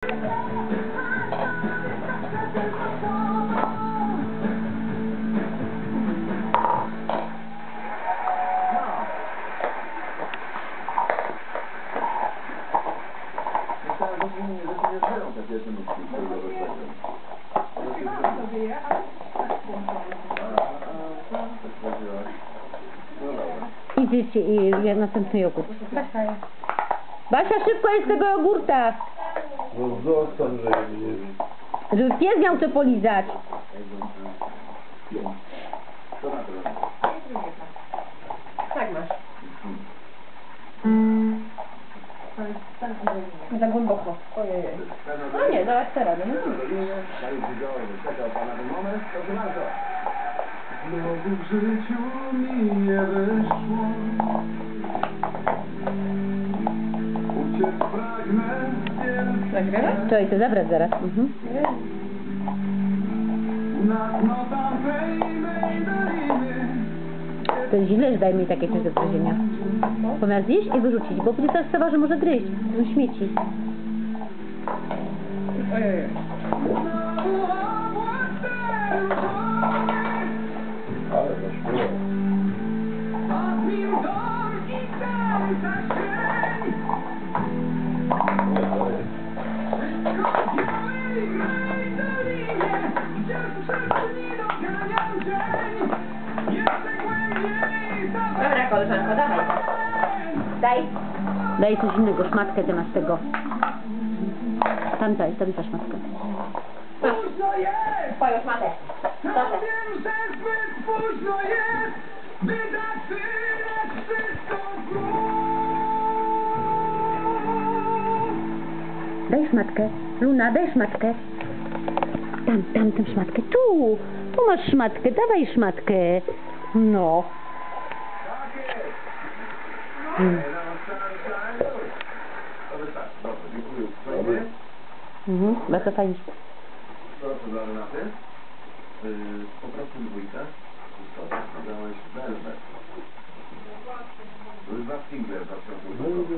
Że się nie, że się nie zbiorą te pierwsze nóżki z tego rodzaju. Chyba sobie je, ale tak włączone. A, a, a, tak powiedziałaś. No dobra. Idziecie i ja następny jogurt. Basia, szybko jest tego jogurta, No zostaw, że mnie... żeby pies miał co polizać. Co na to robisz? Tak masz. Za głęboko. Ojej. No nie, zaraz teraz. No. Panie widziałem, że czekał pana ten moment, to bardzo. Znowu w życiu mi nie wyszło. Nagrywa? I to zabrać zaraz. Mhm. To jest źle, że daj mi takie coś do gryzienia. Zamiast zjeść i wyrzucić, bo będzie tak sprawa, że może gryźć. To śmieci. Ojej. Dobra, koleżanko, dawaj. Daj. Daj coś innego, szmatkę zamiast tego. Tamta jest, tamta szmatka. Twoją matę. Proszę. Wiem, że zbyt późno jest, by wszystko znów. Daj szmatkę. Luna, daj szmatkę. Tam, tam, tam szmatkę. Tu! Tu masz szmatkę, dawaj szmatkę. No. Mm. Uprzejmie. Mhm, bardzo fajnie. Yy, poproszę dwójkę. Dałeś. To już dwa single w 2008 roku.